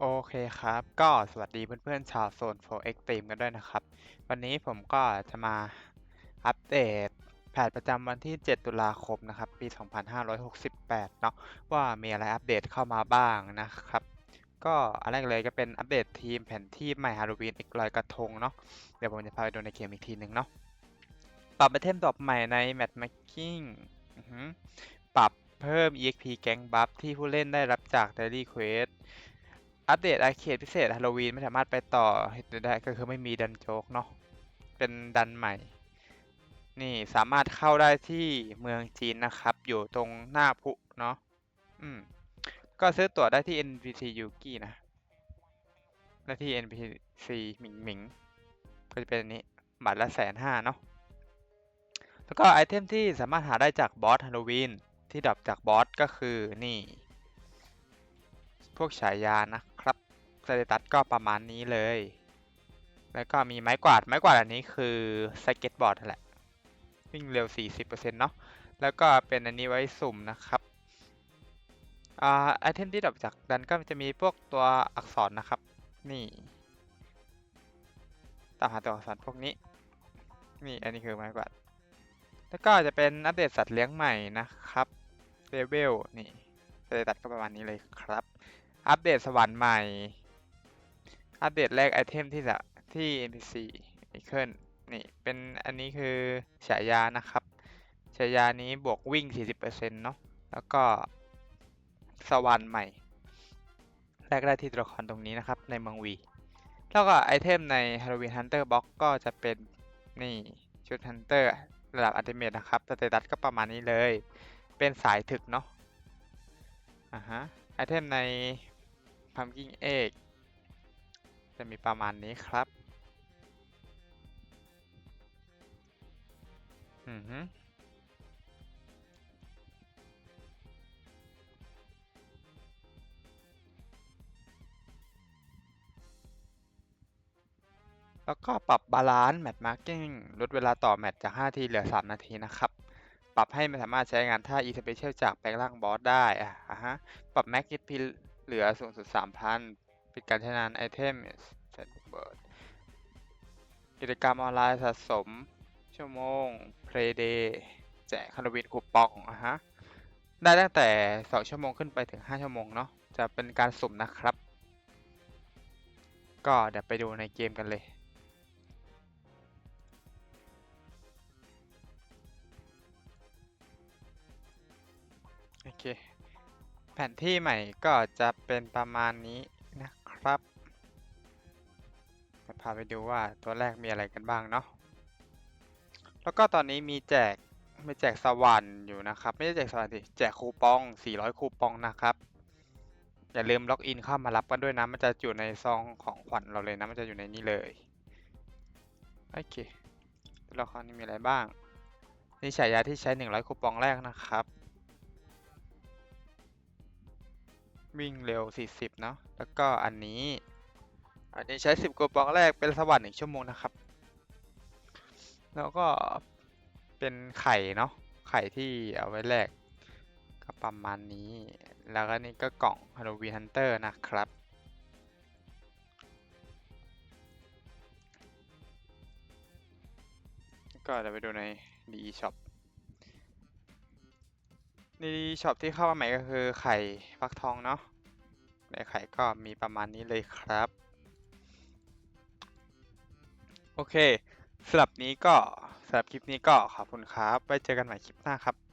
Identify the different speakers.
Speaker 1: โอเคครับ ก็สวัสดีเพื่อนๆชาวโซน4 Extreme กันด้วยนะครับ วันนี้ผมก็จะมาอัปเดตแพทประจำวันที่ 7 ตุลาคมนะครับ ปี 2568 เนาะว่ามีอะไรอัปเดตเข้ามาบ้างนะครับ ก็อันแรกเลยก็เป็นอัปเดตทีมแผนที่ใหม่ฮาโลวีนอีกลอยกระทงเนาะเดี๋ยวผมจะพาไปดูในเกมอีกทีหนึ่งเนาะปรับไอเทมดอปใหม่ใน Matchmaking อือหือปรับเพิ่ม EXP แก๊งบัฟที่ผู้เล่นได้รับจาก Daily Quest อัปเดตอาเคดพิเศษฮาโลวีนไม่สามารถไปต่อได้ก็คือไม่มีดันโจกเนาะเป็นดันใหม่ นี่สามารถเข้าได้ที่เมืองจีนนะครับ อยู่ตรงหน้าพุเนาะอืมก็ซื้อตั๋วได้ที่ NPC ยูกินะและที่ NPC หมิงหมิงก็จะเป็นอันนี้บาทละแสนห้าเนาะแล้วก็ไอเทมที่สามารถหาได้จากบอสฮาโลวีนที่ดรอปจากบอสก็คือนี่ พวกฉายานะ สเตตัสก็ประมาณนี้เลย แล้วก็มีไม้กวาด ไม้กวาดอันนี้คือสเก็ตบอร์ดแหละ วิ่งเร็ว 40%เนาะ แล้วก็เป็นอันนี้ไว้สุ่มนะครับอ่าไอเทมที่ดรอปจากดันก็จะมีพวกตัวอักษรนะครับ นี่ตามหาตัวอักษรพวกนี้ นี่อันนี้คือไม้กวาด แล้วก็จะเป็นอัปเดตสัตว์เลี้ยงใหม่นะครับเลเวลนี่สเตตัสก็ประมาณนี้เลยครับ อัปเดตสวรรค์ใหม่ อัปเดตแรกไอเทมที่จะที่ NPC ไอเคิลนี่ เป็นอันนี้คือฉายานะครับ ฉายานี้บวกวิ่ง 40%เนาะแล้วก็สวรรค์ใหม่ แรกได้ที่ตัวละครตรงนี้นะครับ ในเมืองวี แล้วก็ไอเทมใน Halloween Hunter Box ก็จะเป็นนี่ชุด Hunter ระดับอัลติเมทนะครับสเตตัสก็ประมาณนี้เลย เป็นสายถึกเนาะอ่าฮะไอเทมใน Pumpkin Egg จะมีประมาณนี้ครับอือฮึแล้วก็ปรับบาลานซ์แมตช์มาร์กิ้งลดเวลาต่อแมตช์จาก5นาทีเหลือ 3 นาทีนะครับ ปรับให้มันสามารถใช้งานท่า e special จากแปลงร่างบอสได้อะฮะ ปรับ max HP เหลือสูงสุด 3,000 ปิดการใช้งานไอเทมเบิร์ดกิจกรรมออนไลน์สะสม ชั่วโมง Play Day แจกฮาโลวีนคูปองอะฮะ ได้ตั้งแต่ 2 ชั่วโมงขึ้นไปถึง 5 ชั่วโมงเนาะ จะเป็นการสุ่มนะครับ ก็เดี๋ยวไปดูในเกมกันเลยโอเค แผนที่ใหม่ก็จะเป็นประมาณนี้ นะครับ จะพาไปดูว่าตัวแรกมีอะไรกันบ้างเนาะ แล้วก็ตอนนี้มีแจกมีแจกสวรรค์อยู่นะครับ ไม่ใช่แจกสวรรค์สิแจกคูปอง 400 คูปองนะครับ อย่าลืมล็อกอินเข้ามารับกันด้วยนะ มันจะอยู่ในซองของขวัญเราเลยนะ มันจะอยู่ในนี้เลย โอเคตัวละครนี้มีอะไรบ้าง นี่ฉายาที่ใช้ 100 คูปองแรกนะครับ วิ่งเร็ว 40 เนาะ แล้วก็อันนี้ อันนี้ใช้ 10คูปองแรกเป็นสวรรค์1ชั่วโมงนะครับ แล้วก็เป็นไข่เนาะ ไข่ที่เอาไว้แลกก็ประมาณนี้ แล้วก็นี่ก็กล่อง Halloween Hunter นะครับ ก็เดี๋ยวไปดูใน D Shop ในช็อปที่เข้ามาใหม่ก็คือไข่ฟักทองเนาะในไข่ก็มีประมาณนี้เลยครับ โอเคสำหรับนี้ก็สำหรับคลิปนี้ก็ขอบคุณครับ ไว้เจอกันใหม่คลิปหน้าครับ